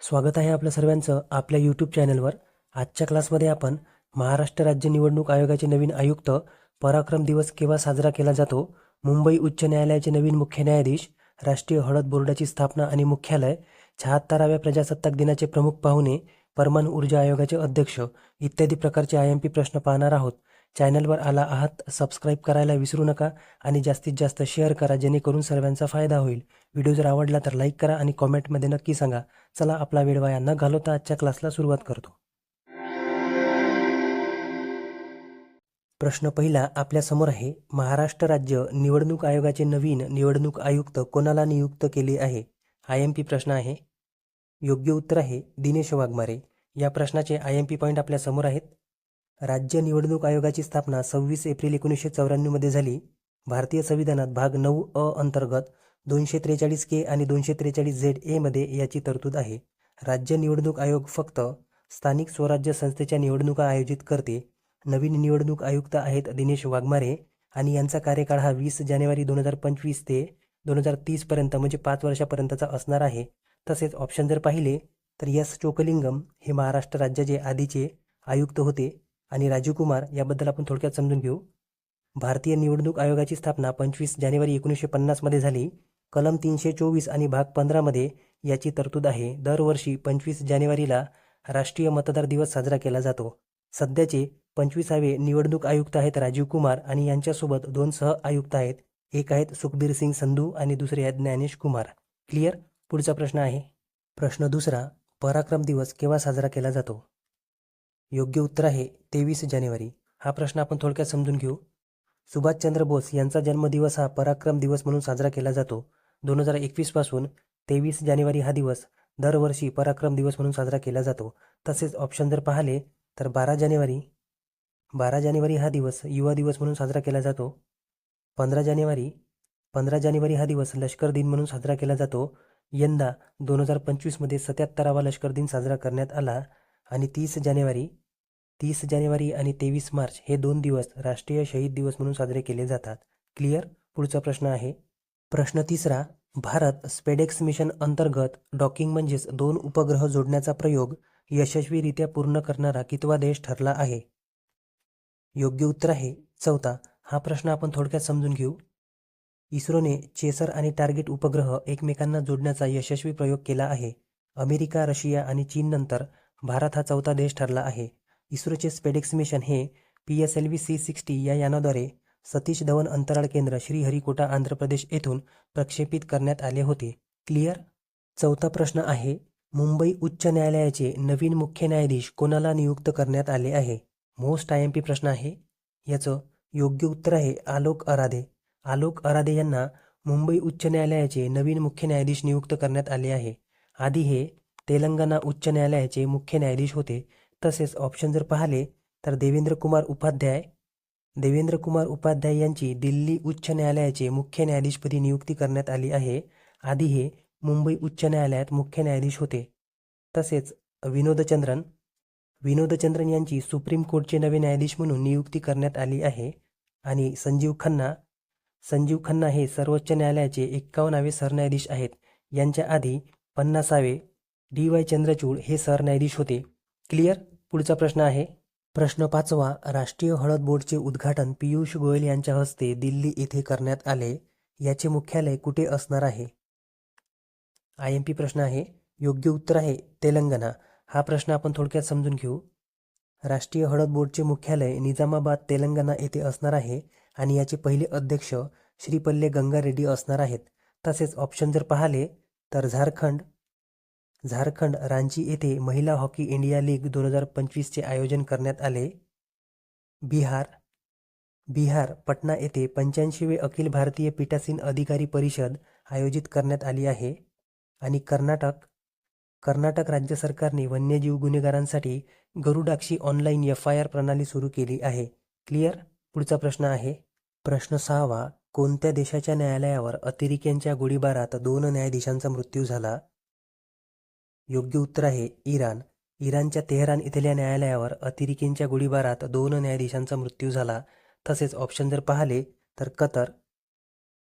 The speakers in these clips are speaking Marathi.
स्वागत आहे आपल्या सर्वांचं आपल्या यूट्यूब चॅनलवर आजच्या क्लासमध्ये आपण महाराष्ट्र राज्य निवडणूक आयोगाचे नवीन आयुक्त पराक्रम दिवस केव्हा साजरा केला जातो? मुंबई उच्च न्यायालयाचे नवीन मुख्य न्यायाधीश राष्ट्रीय हळद बोर्डाची स्थापना आणि मुख्यालय शहात्तराव्या प्रजासत्ताक दिनाचे प्रमुख पाहुणे परमान ऊर्जा आयोगाचे अध्यक्ष इत्यादी प्रकारचे आय एम पी प्रश्न पाहणार आहोत. चॅनलवर आला आहात सबस्क्राईब करायला विसरू नका आणि जास्तीत जास्त शेअर करा जेणेकरून सर्वांचा फायदा होईल. व्हिडिओ जर आवडला तर लाईक करा आणि कॉमेंटमध्ये नक्की सांगा. चला आपला वेळ वाया न घालवता आजच्या क्लासला सुरुवात करतो. प्रश्न पहिला आपल्यासमोर आहे महाराष्ट्र राज्य निवडणूक आयोगाचे नवीन निवडणूक आयुक्त कोणाला नियुक्त केले आहे? आय एम पी प्रश्न आहे. योग्य उत्तर आहे दिनेश वाघमारे. या प्रश्नाचे आय एम पी पॉईंट आपल्यासमोर आहेत. राज्य निवडणूक आयोगाची स्थापना सव्वीस एप्रिल एकोणीसशे चौऱ्याण्णवमध्ये झाली. भारतीय संविधानात भाग नऊ अ अंतर्गत दोनशे त्रेचाळीस के आणि दोनशे त्रेचाळीस झेड एमध्ये याची तरतूद आहे. राज्य निवडणूक आयोग फक्त स्थानिक स्वराज्य संस्थेच्या निवडणुका आयोजित करते. नवीन निवडणूक आयुक्त आहेत दिनेश वाघमारे आणि यांचा कार्यकाळ हा वीस जानेवारी दोन हजार पंचवीस ते दोन हजार तीसपर्यंत म्हणजे पाच वर्षापर्यंतचा असणार आहे. तसेच ऑप्शन जर पाहिले तर यस चोकलिंगम हे महाराष्ट्र राज्याचे आधीचे आयुक्त होते. आणि राजीव कुमार याबद्दल आपण थोडक्यात समजून घेऊ. भारतीय निवडणूक आयोगाची स्थापना पंचवीस जानेवारी एकोणीसशे पन्नासमध्ये झाली. कलम तीनशे चोवीस आणि भाग पंधरामध्ये याची तरतूद आहे. दरवर्षी पंचवीस जानेवारीला राष्ट्रीय मतदार दिवस साजरा केला जातो. सध्याचे पंचवीसावे निवडणूक आयुक्त आहेत राजीव कुमार आणि यांच्यासोबत दोन सह आयुक्त आहेत. एक आहेत सुखबीर सिंग संधू आणि दुसरे आहेत ज्ञानेश कुमार. क्लिअर? पुढचा प्रश्न आहे. प्रश्न दुसरा पराक्रम दिवस केव्हा साजरा केला जातो? योग्य उत्तर आहे तेवीस जानेवारी. हा प्रश्न आपण थोडक्यात समजून घेऊ. सुभाषचंद्र बोस यांचा जन्मदिवस हा पराक्रम दिवस म्हणून साजरा केला जातो. दोन हजार एकवीसपासून तेवीस जानेवारी हा दिवस दरवर्षी पराक्रम दिवस म्हणून साजरा केला जातो. तसेच ऑप्शन जर पाहिले तर बारा जानेवारी बारा जानेवारी हा दिवस युवा दिवस म्हणून साजरा केला जातो. पंधरा जानेवारी पंधरा जानेवारी हा दिवस लष्कर दिन म्हणून साजरा केला जातो. यंदा दोन हजार पंचवीसमध्ये सत्याहत्तरावा लष्कर दिन साजरा करण्यात आला. आणि तीस जानेवारी तीस जानेवारी आणि तेवीस मार्च हे दोन दिवस राष्ट्रीय शहीद दिवस म्हणून साजरे केले जातात. क्लिअर? पुढचा प्रश्न आहे. प्रश्न तिसरा भारत स्पेडेक्स मिशन अंतर्गत डॉकिंग म्हणजेच दोन उपग्रह जोडण्याचा प्रयोग यशस्वीरित्या पूर्ण करणारा कितवा देश ठरला आहे? योग्य उत्तर आहे. चौथा हा प्रश्न आपण थोडक्यात समजून घेऊ. इस्रोने चेसर आणि टार्गेट उपग्रह एकमेकांना जोडण्याचा यशस्वी प्रयोग केला आहे. अमेरिका रशिया आणि चीननंतर भारत हा चौथा देश ठरला आहे. इस्रोचे स्पेडेक्स मिशन हे P S L V C sixty या यानाद्वारे सतीश धवन अंतराळ केंद्र श्रीहरिकोटा आंध्र प्रदेश येथून प्रक्षेपित करण्यात आले होते. क्लिअर? चौथा प्रश्न आहे मुंबई उच्च न्यायालयाचे नवीन मुख्य न्यायाधीश कोणाला नियुक्त करण्यात आले आहे? मोस्ट आय एम पी प्रश्न आहे. याचं योग्य उत्तर आहे आलोक अराधे आलोक अराधे यांना मुंबई उच्च न्यायालयाचे नवीन मुख्य न्यायाधीश नियुक्त करण्यात आले आहे. आधी हे तेलंगणा उच्च न्यायालयाचे मुख्य न्यायाधीश होते. तसेच ऑप्शन जर पाहिले तर देवेंद्र कुमार उपाध्याय देवेंद्र कुमार उपाध्याय यांची दिल्ली उच्च न्यायालयाचे मुख्य न्यायाधीशपदी नियुक्ती करण्यात आली आहे. आधी हे मुंबई उच्च न्यायालयात मुख्य न्यायाधीश होते. तसेच विनोदचंद्रन विनोदचंद्रन यांची सुप्रीम कोर्टचे नवे न्यायाधीश म्हणून नियुक्ती करण्यात आली आहे. आणि संजीव खन्ना संजीव खन्ना हे सर्वोच्च न्यायालयाचे एक्कावन्नावे सरन्यायाधीश आहेत. यांच्या आधी पन्नासावे डी वाय चंद्रचूड हे सरन्यायाधीश होते. क्लिअर? पुढचा प्रश्न आहे. प्रश्न पाचवा राष्ट्रीय हळद बोर्डचे उद्घाटन पियुष गोयल यांच्या हस्ते दिल्ली येथे करण्यात आले. याचे मुख्यालय कुठे असणार आहे? आय एम पी प्रश्न आहे. योग्य उत्तर आहे तेलंगणा. हा प्रश्न आपण थोडक्यात समजून घेऊ. राष्ट्रीय हळद बोर्डचे मुख्यालय निजामाबाद तेलंगणा येथे असणार आहे आणि याचे पहिले अध्यक्ष श्रीपल्ले गंगा रेड्डी असणार आहेत. तसेच ऑप्शन जर पाहिले तर झारखंड झारखंड रांची येथे महिला हॉकी इंडिया लीग दोन हजार पंचवीसचे आयोजन करण्यात आले. बिहार बिहार पटना येथे पंच्याऐंशीवे अखिल भारतीय पीठासीन अधिकारी परिषद आयोजित करण्यात आली आहे. आणि कर्नाटक कर्नाटक राज्य सरकारने वन्यजीव गुन्हेगारांसाठी Garudakshi online F I R प्रणाली सुरू केली आहे. क्लिअर? पुढचा प्रश्न आहे. प्रश्न सहावा कोणत्या देशाच्या न्यायालयावर अतिरेक्यांच्या गोळीबारात दोन न्यायाधीशांचा मृत्यू झाला? योग्य उत्तर आहे इराण. इराणच्या तेहरान इथल्या न्यायालयावर अतिरेकींच्या गोळीबारात दोन न्यायाधीशांचा मृत्यू झाला. तसेच ऑप्शन जर पाहिले तर कतर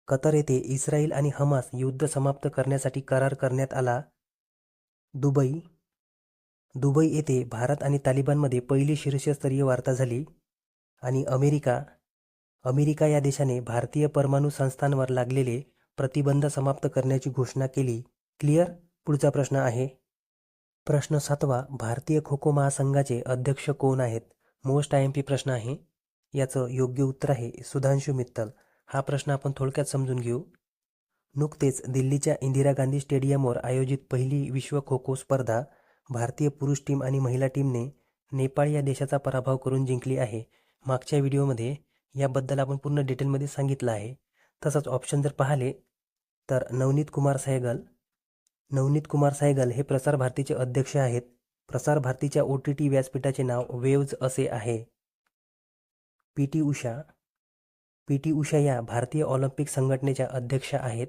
कतर येथे इस्रायल आणि हमास युद्ध समाप्त करण्यासाठी करार करण्यात आला. दुबई दुबई येथे भारत आणि तालिबानमध्ये पहिली शीर्षस्तरीय वार्ता झाली आणि अमेरिका अमेरिका या देशाने भारतीय परमाणू संस्थांवर लागलेले प्रतिबंध समाप्त करण्याची घोषणा केली. क्लिअर? पुढचा प्रश्न आहे. प्रश्न सातवा भारतीय खो खो महासंघाचे अध्यक्ष कोण आहेत? मोस्ट आय एम पी प्रश्न आहे. याचं योग्य उत्तर आहे सुधांशु मित्तल. हा प्रश्न आपण थोडक्यात समजून घेऊ. नुकतेच दिल्लीच्या इंदिरा गांधी स्टेडियमवर आयोजित पहिली विश्व खो खो स्पर्धा भारतीय पुरुष टीम आणि महिला टीमने नेपाळ या देशाचा पराभव करून जिंकली आहे. मागच्या व्हिडिओमध्ये याबद्दल आपण पूर्ण डिटेलमध्ये सांगितलं आहे. तसंच ऑप्शन जर पाहिले तर नवनीत कुमार सहगल नवनीत कुमार सहगल हे प्रसार भारतीचे अध्यक्ष आहेत. प्रसार भारतीच्या ओ टी टी व्यासपीठाचे नाव वेव्ज असे आहे. P T Usha P T Usha या भारतीय ऑलिम्पिक संघटनेच्या अध्यक्ष आहेत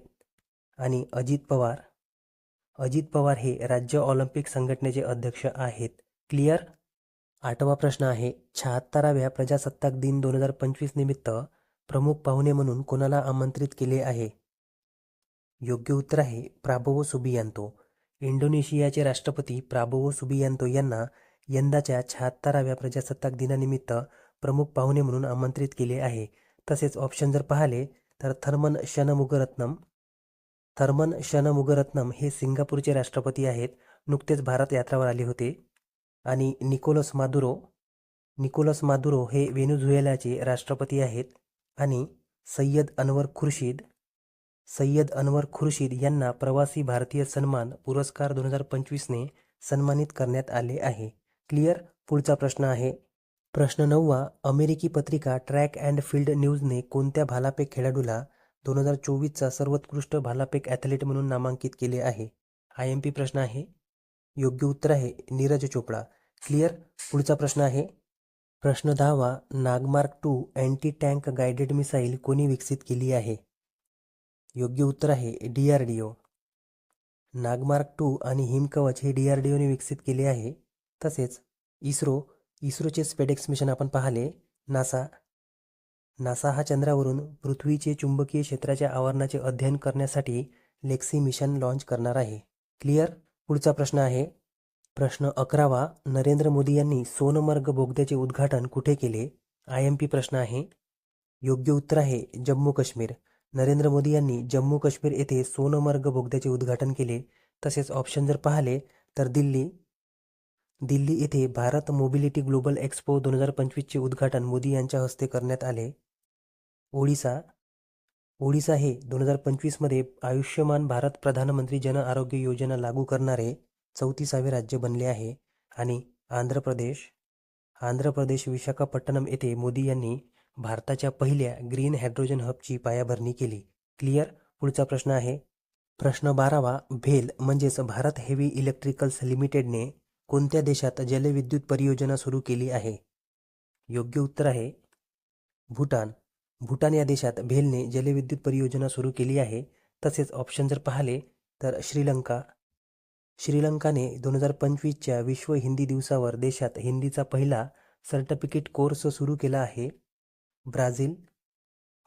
आणि अजित पवार अजित पवार हे राज्य ऑलिम्पिक संघटनेचे अध्यक्ष आहेत. क्लिअर? आठवा प्रश्न आहे. शहात्तराव्या प्रजासत्ताक दिन दोन हजार पंचवीस निमित्त प्रमुख पाहुणे म्हणून कोणाला आमंत्रित केले आहे? योग्य उत्तर आहे प्राबोवो सुबियांतो. इंडोनेशियाचे राष्ट्रपती प्राबोवो सुबियांतो यांना यंदाच्या शहात्तराव्या प्रजासत्ताक दिनानिमित्त प्रमुख पाहुणे म्हणून आमंत्रित केले आहे. तसेच ऑप्शन जर पाहिले तर थर्मन शनमुगरत्नम थर्मन शनमुगरत्नम हे सिंगापूरचे राष्ट्रपती आहेत. नुकतेच भारत यात्रावर आले होते. आणि निकोलस मादुरो निकोलस मादुरो हे व्हेनेझुएलाचे राष्ट्रपती आहेत. आणि सय्यद अनवर खुर्शीद सय्यद अनवर खुर्शीद यांना प्रवासी भारतीय सन्मान पुरस्कार दोन हजार पंचवीसने सन्मानित करण्यात आले आहे. क्लिअर? पुढचा प्रश्न आहे. प्रश्न नववा अमेरिकी पत्रिका ट्रॅक अँड फील्ड न्यूजने कोणत्या भालापेक खेळाडूला दोन हजार चोवीसचा सर्वोत्कृष्ट भालापेक ॲथलीट म्हणून नामांकित केले आहे? आय एम पी प्रश्न आहे. योग्य उत्तर आहे नीरज चोपडा. क्लिअर? पुढचा प्रश्न आहे. प्रश्न दहावा Nag mark two anti tank guided missile कोणी विकसित केली आहे? योग्य उत्तर आहे D R D O Nag mark two आणि हिमकवच हे डी आर डी ओने विकसित केले आहे. तसेच इस्रो इस्रोचे स्पेडेक्स मिशन आपण पाहिले. नासा नासा हा चंद्रावरून पृथ्वीचे चुंबकीय क्षेत्राच्या आवरणाचे अध्ययन करण्यासाठी लेक्सी मिशन लॉन्च करणार आहे. क्लिअर पुढचा प्रश्न आहे. प्रश्न अकरावा नरेंद्र मोदी यांनी सोनमर्ग बोगद्याचे उद्घाटन कुठे केले? आय एम पी प्रश्न आहे. योग्य उत्तर आहे जम्मू काश्मीर नरेंद्र मोदी यांनी जम्मू काश्मीर येथे सोनमर्ग बोगद्याचे उद्घाटन केले. तसेच ऑप्शन जर पाहिले तर दिल्ली दिल्ली येथे भारत मोबिलिटी ग्लोबल एक्सपो दोन हजार पंचवीसचे उद्घाटन मोदी यांच्या हस्ते करण्यात आले. ओडिसा ओडिसा हे दोन हजार पंचवीसमध्ये आयुष्यमान भारत प्रधानमंत्री जन आरोग्य योजना लागू करणारे चौतीसावे राज्य बनले आहे. आणि आंध्र प्रदेश आंध्र प्रदेश विशाखापट्टणम येथे मोदी यांनी भारताच्या पहिल्या ग्रीन हायड्रोजन हबची पायाभरणी केली. क्लिअर? पुढचा प्रश्न आहे. प्रश्न बारावा भेल म्हणजेच भारत हेवी इलेक्ट्रिकल्स लिमिटेडने कोणत्या देशात जलविद्युत परियोजना सुरू केली आहे? योग्य उत्तर आहे भूटान. भूटान या देशात भेलने जलविद्युत परियोजना सुरू केली आहे. तसेच ऑप्शन जर पाहिले तर श्रीलंका. श्रीलंकाने दोन हजार पंचवीसच्या विश्व हिंदी दिवसावर देशात हिंदीचा पहिला सर्टिफिकेट कोर्स सुरू केला आहे. ब्राझील.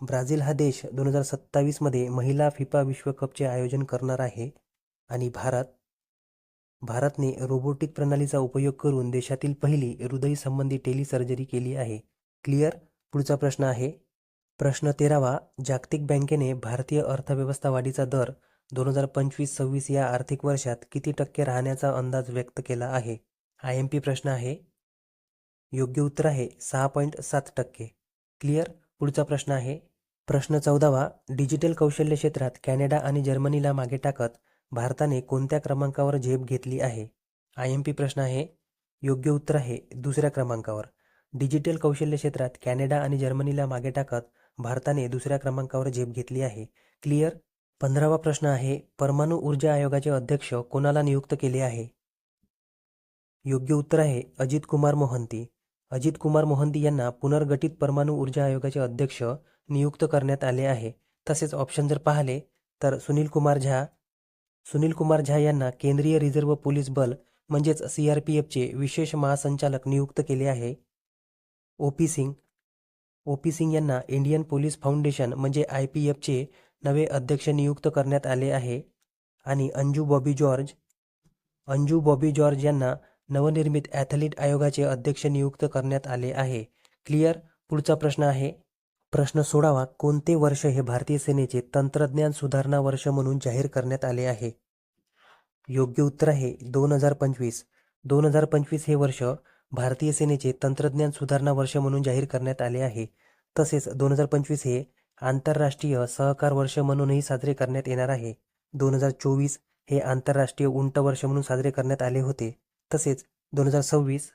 ब्राझील हा देश दोन हजार सत्तावीसमध्ये महिला फिफा विश्वकपचे आयोजन करणार आहे आणि भारत भारतने रोबोटिक प्रणालीचा उपयोग करून देशातील पहिली हृदयसंबंधी टेलिसर्जरी केली आहे. क्लिअर? पुढचा प्रश्न आहे. प्रश्न तेरावा जागतिक बँकेने भारतीय अर्थव्यवस्था वाढीचा दर दोन हजार पंचवीस सव्वीस या आर्थिक वर्षात किती टक्के राहण्याचा अंदाज व्यक्त केला आहे? आय एम पी प्रश्न आहे. योग्य उत्तर आहे सहा पॉईंट सात टक्के. क्लिअर पुढचा प्रश्न आहे. प्रश्न चौदावा डिजिटल कौशल्य क्षेत्रात कॅनडा आणि जर्मनीला मागे टाकत भारताने कोणत्या क्रमांकावर झेप घेतली आहे? आय एम पी प्रश्न आहे. योग्य उत्तर आहे दुसऱ्या क्रमांकावर. डिजिटल कौशल्य क्षेत्रात कॅनडा आणि जर्मनीला मागे टाकत भारताने दुसऱ्या क्रमांकावर झेप घेतली आहे. क्लिअर? पंधरावा प्रश्न आहे. परमाणू ऊर्जा आयोगाचे अध्यक्ष कोणाला नियुक्त केले आहे? योग्य उत्तर आहे अजित कुमार मोहंती. अजित कुमार मोहंती यांना पुनर्गठित परमाणु ऊर्जा आयोगाचे अध्यक्ष नियुक्त करण्यात आले आहे. तसेच ऑप्शन जर पाहिले तर सुनील कुमार झा सुनील कुमार झा यांना केंद्रीय रिझर्व्ह पोलीस बल म्हणजेच सी आर पी एफचे विशेष महासंचालक नियुक्त केले आहे. O P Singh O P Singh यांना इंडियन पोलीस फाउंडेशन म्हणजे आय पी एफचे नवे अध्यक्ष नियुक्त करण्यात आले आहे. आणि अंजू बॉबी जॉर्ज अंजू बॉबी जॉर्ज यांना नवनिर्मित ॲथलीट आयोगाचे अध्यक्ष नियुक्त करण्यात आले आहे. क्लिअर? पुढचा प्रश्न आहे. प्रश्न सोडावा. कोणते वर्ष हे भारतीय सेनेचे तंत्रज्ञान सुधारणा वर्ष म्हणून जाहीर करण्यात आले आहे? योग्य उत्तर आहे दोन हजार पंचवीस. दोन हजार पंचवीस हे वर्ष भारतीय सेनेचे तंत्रज्ञान सुधारणा वर्ष म्हणून जाहीर करण्यात आले आहे. तसेच दोन हजार पंचवीस हे आंतरराष्ट्रीय सहकार वर्ष म्हणूनही साजरे करण्यात येणार आहे. दोन हजार चोवीस हे आंतरराष्ट्रीय उंट वर्ष म्हणून साजरे करण्यात आले होते. तसेच दोन हजार सव्वीस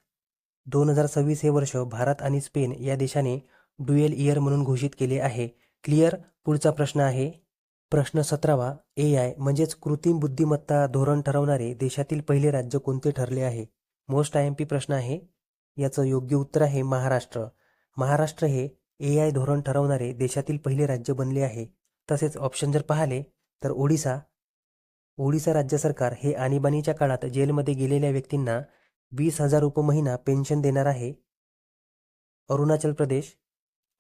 दोन हजार सव्वीस हे वर्ष भारत आणि स्पेन या देशाने ड्युएल इयर म्हणून घोषित केले आहे. क्लिअर? पुढचा प्रश्न आहे. प्रश्न सतरावा ए आय म्हणजेच कृत्रिम बुद्धिमत्ता धोरण ठरवणारे देशातील पहिले राज्य कोणते ठरले आहे? मोस्ट आय एम पी प्रश्न आहे. याचं योग्य उत्तर आहे महाराष्ट्र. महाराष्ट्र हे ए आय धोरण ठरवणारे देशातील पहिले राज्य बनले आहे. तसेच ऑप्शन जर पाहिले तर ओडिसा ओडिसा राज्य सरकार हे आणीबाणीच्या काळात जेलमध्ये गेलेल्या व्यक्तींना वीस हजार रुपये महिना पेन्शन देणार आहे. अरुणाचल प्रदेश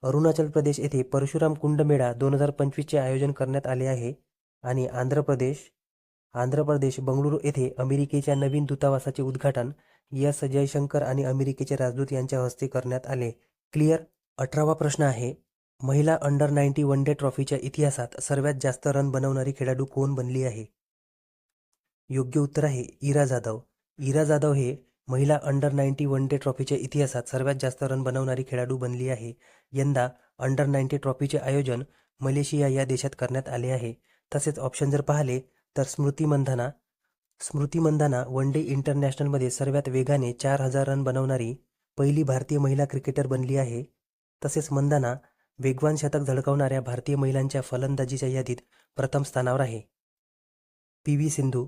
अरुणाचल प्रदेश येथे परशुराम कुंड मेळा दोन हजार पंचवीसचे आयोजन करण्यात आले आहे आणि आंध्र प्रदेश आंध्र प्रदेश बंगळुरू येथे अमेरिकेच्या नवीन दूतावासाचे उद्घाटन एस. जयशंकर आणि अमेरिकेचे राजदूत यांच्या हस्ते करण्यात आले. क्लिअर? अठरावा प्रश्न आहे. महिला अंडर नाईन्टी वन डे ट्रॉफीच्या इतिहासात सर्वात जास्त रन बनवणारी खेळाडू कोण बनली आहे? योग्य उत्तर आहे इरा जाधव. इरा जाधव हे महिला अंडर नाईन्टी वन डे ट्रॉफीच्या इतिहासात सर्वात जास्त रन बनवणारी खेळाडू बनली आहे. यंदा अंडर नाईन्टी ट्रॉफीचे आयोजन मलेशिया या देशात करण्यात आले आहे. तसेच ऑप्शन जर पाहिले तर स्मृती मंधाना स्मृती मंधाना वन डे इंटरनॅशनलमध्ये सर्वात वेगाने चार हजार रन बनवणारी पहिली भारतीय महिला क्रिकेटर बनली आहे. तसेच मंदाना वेगवान शतक झळकवणाऱ्या भारतीय महिलांच्या फलंदाजीच्या यादीत प्रथम स्थानावर आहे. P. V. Sindhu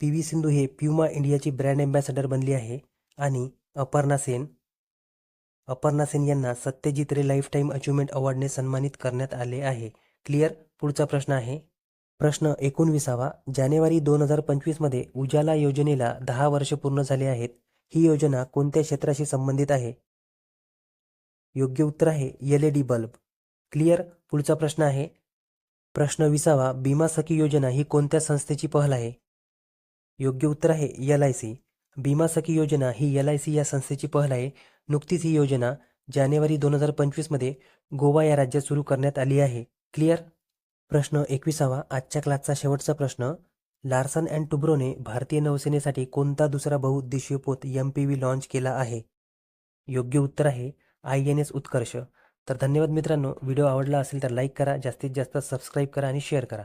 P V Sindhu हे प्युमा इंडियाची ब्रँड अँबॅसेडर बनली आहे आणि अपर्णा सेन अपर्णा सेन यांना Satyajit Ray lifetime achievement अवॉर्डने सन्मानित करण्यात आले आहे. क्लिअर? पुढचा प्रश्न आहे. प्रश्न एकोणविसावा. जानेवारी दोन हजार पंचवीसमध्ये उजाला योजनेला दहा वर्ष पूर्ण झाले आहेत. ही योजना कोणत्या क्षेत्राशी संबंधित आहे? योग्य उत्तर आहे L E D bulb. Clear? पुढचा प्रश्न आहे. प्रश्न विसावा. बीमा सखी योजना ही कोणत्या संस्थेची पहल आहे? योग्य उत्तर आहे एल आय सी. बीमा सखी योजना ही एल आय सी या संस्थेची पहल आहे. नुकतीच ही योजना जानेवारी दोन हजार पंचवीसमध्ये गोवा या राज्यात सुरू करण्यात आली आहे. क्लिअर? प्रश्न एकविसावा. आजच्या क्लासचा शेवटचा प्रश्न. लार्सन अँड टुब्रोने भारतीय नौसेनेसाठी कोणता दुसरा बहुउद्देशीय पोत एम पी व्ही लॉन्च केला आहे? योग्य उत्तर आहे आय एन एस उत्कर्ष. तर धन्यवाद मित्रांनो. व्हिडिओ आवडला असेल तर लाईक करा. जास्तीत जास्त सबस्क्राईब करा आणि शेअर करा.